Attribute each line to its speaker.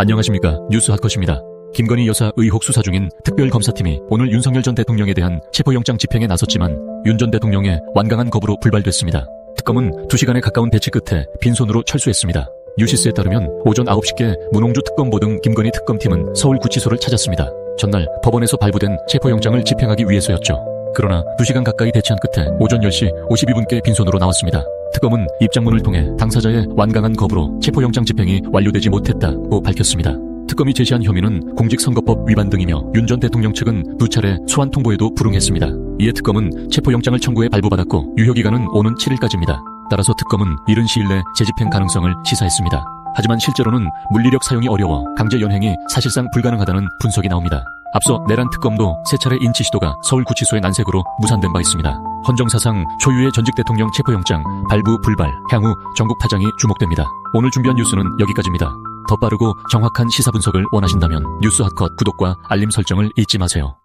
Speaker 1: 안녕하십니까 뉴스 핫컷입니다. 김건희 여사 의혹 수사 중인 특별검사팀이 오늘 윤석열 전 대통령에 대한 체포영장 집행에 나섰지만 윤 전 대통령의 완강한 거부로 불발됐습니다. 특검은 2시간에 가까운 대치 끝에 빈손으로 철수했습니다. 뉴시스에 따르면 오전 9시께 문홍주 특검보 등 김건희 특검팀은 서울구치소를 찾았습니다. 전날 법원에서 발부된 체포영장을 집행하기 위해서였죠. 그러나 2시간 가까이 대치한 끝에 오전 10시 52분께 빈손으로 나왔습니다. 특검은 입장문을 통해 당사자의 완강한 거부로 체포영장 집행이 완료되지 못했다고 밝혔습니다. 특검이 제시한 혐의는 공직선거법 위반 등이며 윤 전 대통령 측은 두 차례 소환 통보에도 불응했습니다. 이에 특검은 체포영장을 청구해 발부받았고 유효기간은 오는 7일까지입니다. 따라서 특검은 이른 시일 내 재집행 가능성을 시사했습니다. 하지만 실제로는 물리력 사용이 어려워 강제 연행이 사실상 불가능하다는 분석이 나옵니다. 앞서 내란 특검도 세 차례 인치 시도가 서울구치소의 난색으로 무산된 바 있습니다. 헌정사상 초유의 전직 대통령 체포영장 발부 불발 향후 전국 파장이 주목됩니다. 오늘 준비한 뉴스는 여기까지입니다. 더 빠르고 정확한 시사 분석을 원하신다면 뉴스 핫컷 구독과 알림 설정을 잊지 마세요.